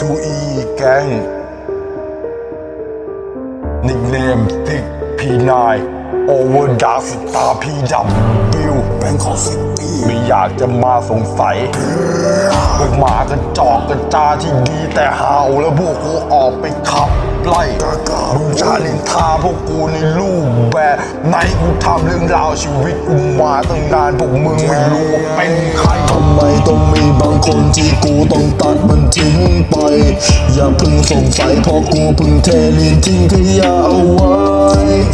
two E gang nickname Thick P9 over dark ดตาพีดับบิลแบงค์ของซิตี้ไม่อยากจะมาสงสัยพวกหมากระจอกกระจ้าที่ดีแต่หาวแล้วพวกกูออกไปขับไล่บูชาลินทาพวกกูในรูปแบบไหนกูทำเรื่องราวชีวิตกูมาตั้งนานพวกมึงไม่รู้เป็นใครทำ คนที่กูต้องตัดมันทิ้งไป อย่าเพิ่งสงสัยเพราะกูเพิ่งเทลินทิ้งขยะเอาไว้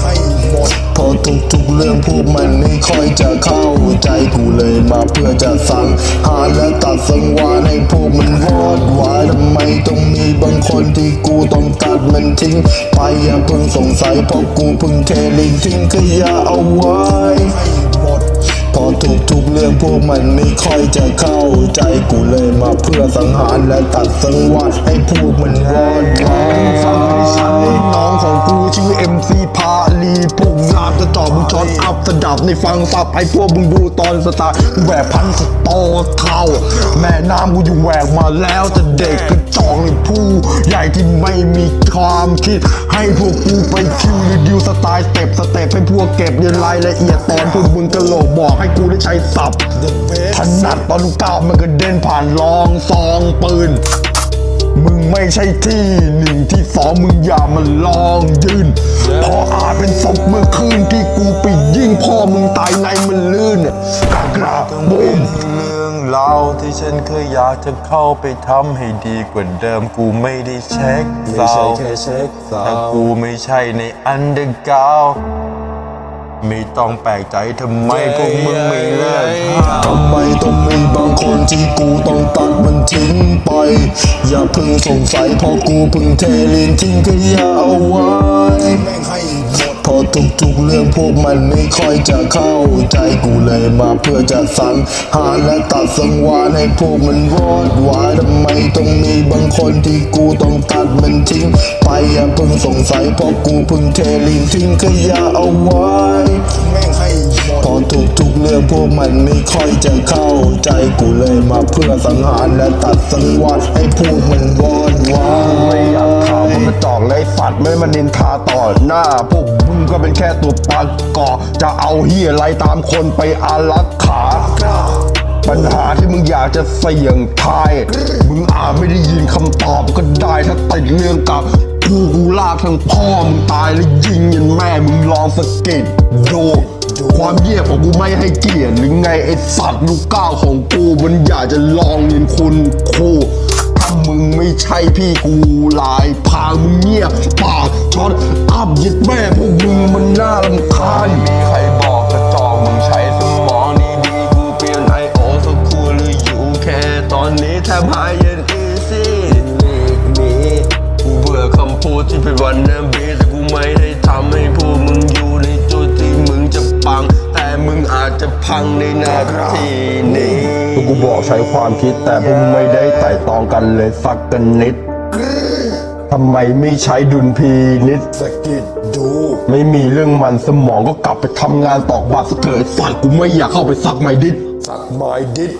ให้หมดพอทุกๆเรื่องพวกมันไม่ค่อยจะเข้าใจกูเลยมาเพื่อจะสั่งหาและตัดสังวานให้พวกมันวอดวายทำไมต้องมีบางคนที่กูต้องตัดมันทิ้ง ไปอย่าเพิ่งสงสัยเพราะกูเพิ่งเทลินทิ้งขยะเอาไว้ พอทุกๆเรื่องพวกมันไม่ค่อยจะเข้าใจกูเลยมาเพื่อสังหารและตัดสังวาสให้พวกมันวอดวาย สดับในฟังสับให้พวกมึงดูตอนสตาร์กูแหวกพันสตอเท่า แม่น้ำกูอยู่แหวกมาแล้วแต่เด็กกระจอกในผู้ ใหญ่ที่ไม่มีความคิด ให้พวกกูไปคิวรีวิวสไตล์สเต็ปสเต็ปให้พวกเก็บเรียนรายละเอียดตอนพวกมึงกระโหลกบอกให้กูได้ใช้สับถนัดตอนลูกก้ามันกระเด็นผ่านรองซองปืน ไม่ใช่ที่หนึ่งที่สองมึงอย่ามาลองยืนเพออาจเป็นศพเมื่อคืนที่กูไปยิงพ่อมึงตายในมันลื่นกากราบุ้มเรื่องราวที่ฉันเคยอยากจะเข้าไปทำให้ดีกว่าเดิมกูไม่ได้เช็คไม่เศร้าใช่แค่เช็คสาถ้าวกูไม่ใช่ในอันเดอร์กราวไม่ต้องแปลกใจทำไมพวกมึงไม่เลิก ทำไมต้องมีบางคนที่กูต้องตัดมันทิ้งไป อย่าเพิ่งสงสัยเพราะกูเพิ่งเทลินทิ้งขยะเอาไว้พอทุกๆเรื่องพวกมันไม่ค่อยจะเข้าใจกูเลยมาเพื่อจะสังหาและตัดสังวาให้พวกมันวอดวายทำไมต้องมีบางคนที่กูต้องตัดมันทิ้ง ไปอย่าเพิ่งสงสัยเพราะกูเพิ่งเทลินทิ้งขยะเอาไว้ แม่งให้หมดพอทุกๆเรื่องพวกมันไม่ค่อยจะเข้าใจกูเลยมาเพื่อสังหารและตัดสังวาสให้พวกมันวอดวายไม่อยากข่าวมันกระจอกเลยสัตว์ไม่มานินทาต่อหน้าพวกมึงก็เป็นแค่ตัวปากอจะเอาเฮียอะไรตามคนไปอารักขาปัญหาที่มึงอยากจะเสี่ยงทาย มึงอาจไม่ได้ยินคำตอบก็ได้ถ้าติดเรื่องกับกูกูลากทั้งพ่อมึงตายแล้วยิงยันแม่มึงลองสะกิดดู ความเยี่ยของกูไม่ให้เกียรติหรือไงไอสัตว์ลูกก้าวของกู มันอยากจะลองเรียนคุณครูถ้ามึงไม่ใช่พี่กูลายพางมึงเงียบปากช็อตอับยิดแม่พวกมึงมันน่ารำคาญมีใครบอก พังในนาทีนี้พวกกูบอกใช้ความคิดแต่พวกมึงไม่ได้ไต่ตองกันเลยสักกันนิดทำไมไม่ใช้ดุลพินิษสกิดดู ไม่มีเรื่องมันสมองก็กลับไปทำงานตอกบัตรสกเถิดสัตว์กูไม่อยากเข้าไปสักไม้ดิดสักไม้ดิด